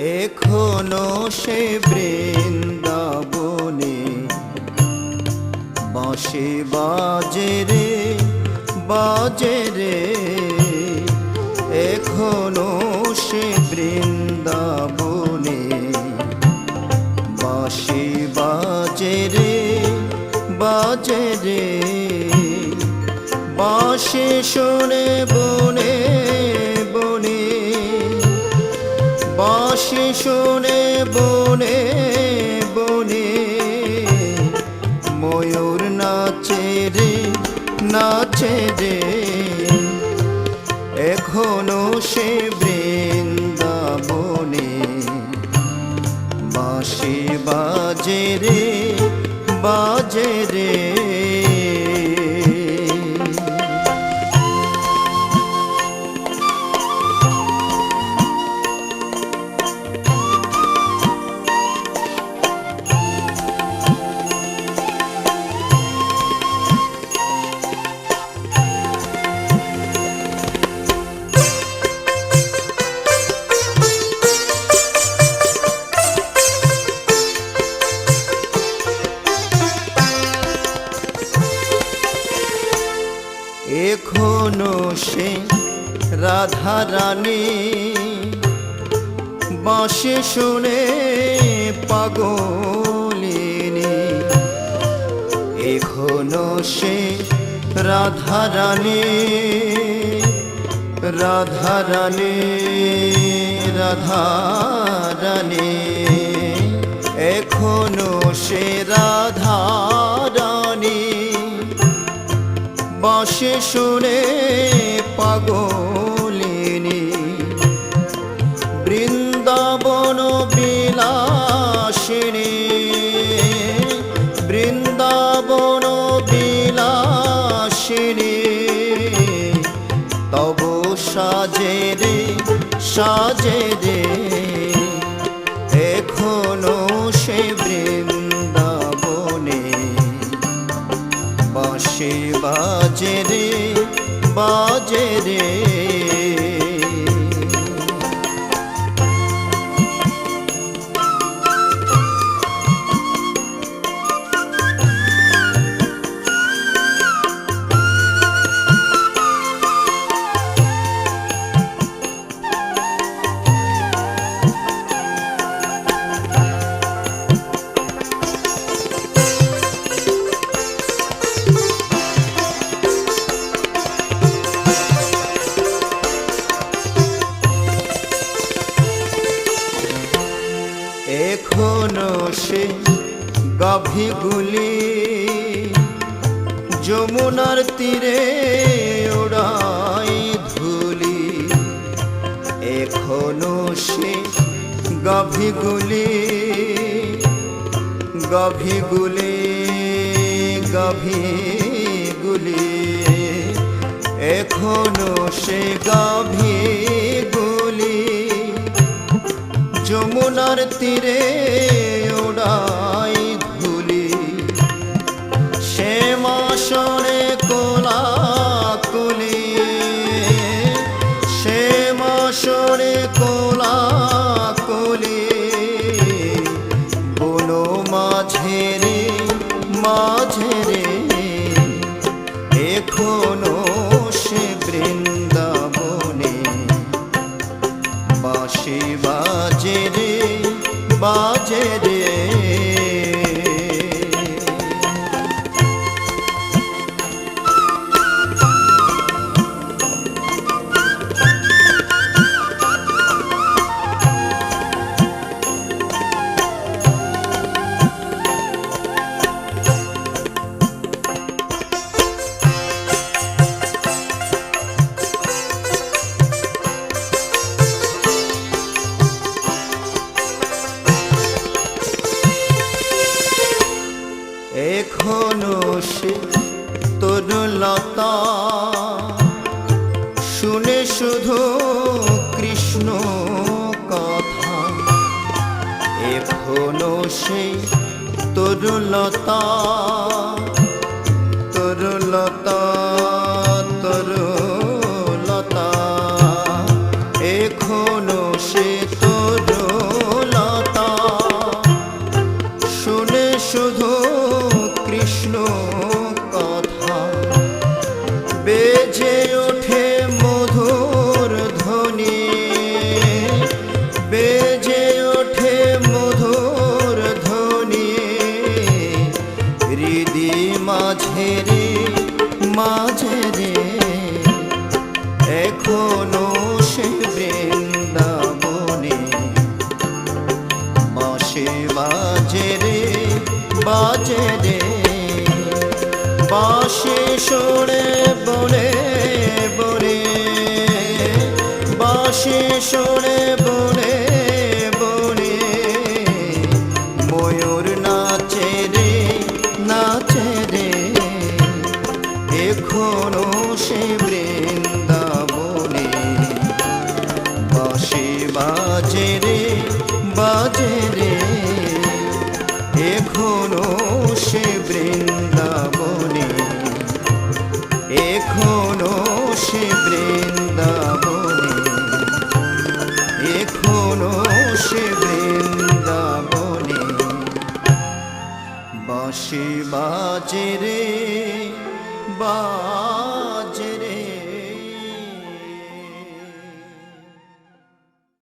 এখনও সে বৃন্দাবনে বাঁশি বাজে রে বাজে রে। এখনও সে বৃন্দাবনে বাঁশি বাজে রে বাজে রে। বাঁশি শুনে বনে শুনে, বনে বনে। ময়ূর নাচে রে নাচে রে। এখনও সে বৃন্দাবনে। বাঁশি বাজে রে বাজে রে। রাধা রানী বাঁশি শুনে পাগলিনী। এখনও সে রাধা রানী রাধা রানী রাধা রানী এখনও সে রাধা রানী বাঁশি শুনে পাগলিনী বিলাসিনী তব সাজে রে সাজে রে এখনও সে বৃন্দাবনে। বাসে বাজে রে বাজে রে। এখনও সে গাভীগুলি যমুনার তীরে ওড়াই ধুলি। এখনও সে গাভীগুলি গাভীগুলি গাভীগুলি এখনও সে গাভীগুলি যমুনার তীরে সে তরুলতা শুনে শুধু কৃষ্ণ কথা। এখনও সে তরুলতা তরুলতা তরুলতা এখনও বাসে সরে বলে বলে বাসে সরে বলে বলে ময়ূর নাচে রে নাচে রে, এখনও সে বৃন্দাবনে। বাসে বাজে রে বাজে রে, এখনও সে বৃন্দাবনে। বাসে বাজে বা